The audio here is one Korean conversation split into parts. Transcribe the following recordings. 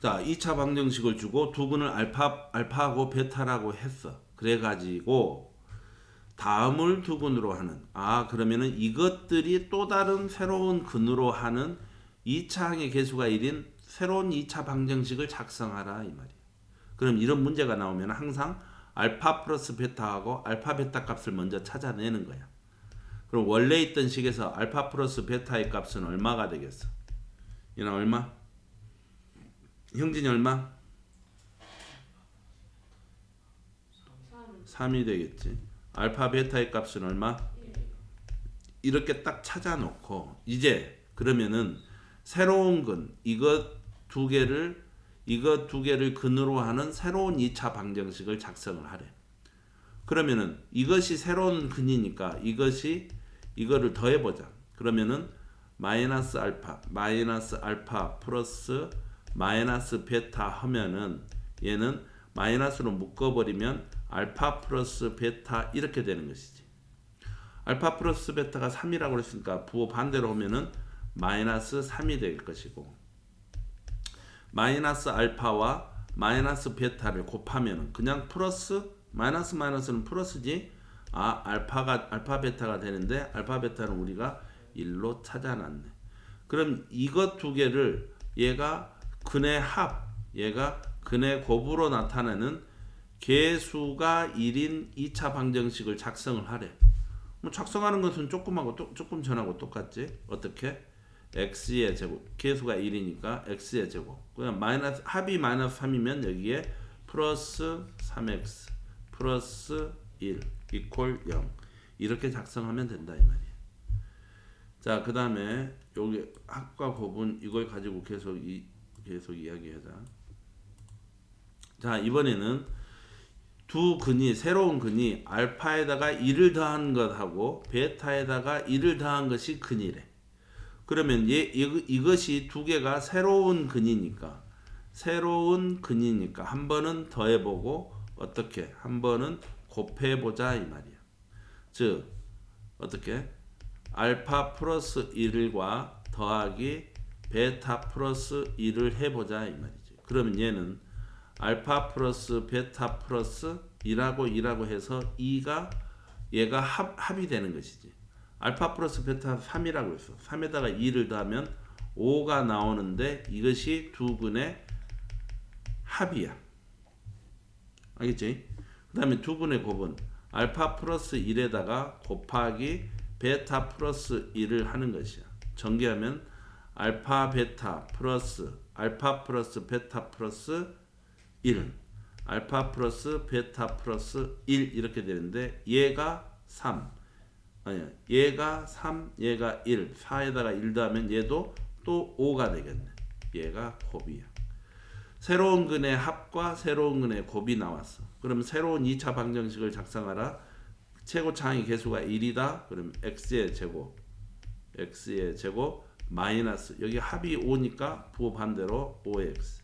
자, 2차 방정식을 주고 두 근을 알파 알파하고 베타라고 했어. 그래 가지고 다음을 두 근으로 하는 아, 그러면은 이것들이 또 다른 새로운 근으로 하는 2차 항의 개수가 1인 새로운 2차 방정식을 작성하라 이 말이야. 그럼 이런 문제가 나오면 항상 알파 플러스 베타하고 알파 베타 값을 먼저 찾아내는 거야. 그럼 원래 있던 식에서 알파 플러스 베타의 값은 얼마가 되겠어? 얘는 얼마? 형진이 얼마? 3 이 되겠지. 알파 베타의 값은 얼마? 이렇게 딱 찾아놓고 이제 그러면은 새로운 근 이것 두 개를 이것 두 개를 근으로 하는 새로운 2차 방정식을 작성을 하래. 그러면은 이것이 새로운 근이니까 이것이 이거를 더해 보자. 그러면은 마이너스 알파 마이너스 알파 플러스 마이너스 베타 하면은 얘는 마이너스로 묶어버리면 알파 플러스 베타 이렇게 되는 것이지. 알파 플러스 베타가 3이라고 그랬으니까 부호 반대로 하면은 마이너스 3이 될 것이고 마이너스 알파와 마이너스 베타를 곱하면은 그냥 플러스 마이너스 마이너스는 플러스지 아 알파가 알파 베타가 되는데 알파 베타는 우리가 1로 찾아놨네. 그럼 이것 두 개를 얘가 근의 합, 얘가 근의 곱으로 나타내는 개수가 1인 2차 방정식을 작성을 하래. 뭐 작성하는 것은 조금하고 또, 조금 전하고 똑같지. 어떻게? x의 제곱. 개수가 1이니까 x의 제곱. 그냥 마이너스 합이 마이너스 3이면 여기에 플러스 3x 플러스 1 이퀄 0 이렇게 작성하면 된다 이 말이야. 자, 그다음에 여기 합과 곱은 이걸 가지고 계속 이 계속 이야기하자. 자, 이번에는 두 근이 새로운 근이 알파에다가 1을 더한 것하고 베타에다가 1을 더한 것이 근이래. 그러면 얘 이- 이것이 두 개가 새로운 근이니까 새로운 근이니까 한 번은 더해보고 어떻게 한 번은 곱해보자 이 말이야. 즉 어떻게 알파 플러스 1과 더하기 베타 플러스 1을 해보자 이 말이지. 그러면 얘는 알파 플러스 베타 플러스 2라고 2라고 해서 2가 얘가 합, 합이 되는 것이지. 알파 플러스 베타 3이라고 했어. 3에다가 2를 더하면 5가 나오는데 이것이 두 근의 합이야. 알겠지? 그 다음에 두 근의 곱은 알파 플러스 1에다가 곱하기 베타 플러스 1을 하는 것이야. 전개하면 알파 베타 플러스 알파 플러스 베타 플러스 1 알파 플러스 베타 플러스 1 이렇게 되는데 얘가 3 아니야 얘가 3 얘가 1 4에다가 1 더하면 얘도 또 5가 되겠네. 얘가 곱이야. 새로운 근의 합과 새로운 근의 곱이 나왔어. 그럼 새로운 2차 방정식을 작성하라. 최고차항의 개수가 1이다. 그럼 x의 제곱 x의 제곱 마이너스 여기 합이 5니까 부호 반대로 5x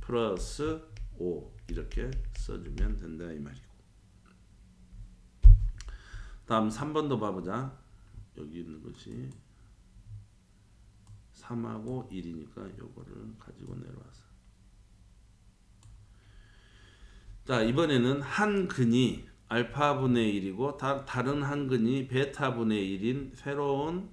플러스 5 이렇게 써주면 된다 이 말이고. 다음 3번도 봐보자. 여기 있는 것이 3하고 1이니까 요거를 가지고 내려와서. 자 이번에는 한 근이 알파분의 1이고 다, 다른 한 근이 베타분의 1인 새로운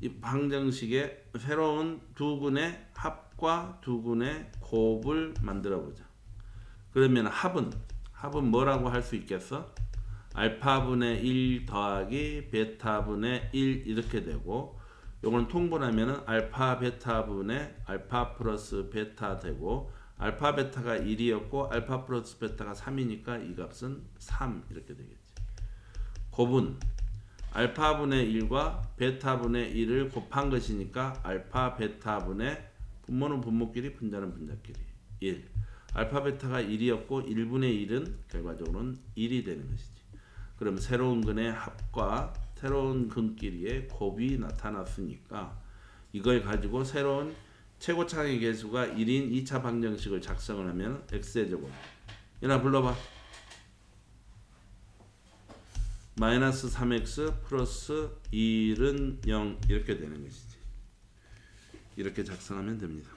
이 방정식의 새로운 두 근의 합과 두 근의 곱을 만들어 보자. 그러면 합은 합은 뭐라고 할 수 있겠어? 알파분의 1 더하기 베타분의 1 이렇게 되고 요거는 통분하면은 알파 베타분의 알파 플러스 베타 되고 알파 베타가 1이었고 알파 플러스 베타가 3이니까 이 값은 3 이렇게 되겠지. 곱은 알파분의 1과 베타분의 1을 곱한 것이니까 알파 베타분의 분모는 분모끼리 분자는 분자끼리. 1 알파 베타가 1이었고 1분의 1은 결과적으로는 1이 되는 것이지. 그럼 새로운 근의 합과 새로운 근끼리의 곱이 나타났으니까 이걸 가지고 새로운 최고차항의 개수가 1인 2차 방정식을 작성을 하면 x의 제곱. 얘나 불러봐 마이너스 3x 플러스 1은 0 이렇게 되는 것이지. 이렇게 작성하면 됩니다.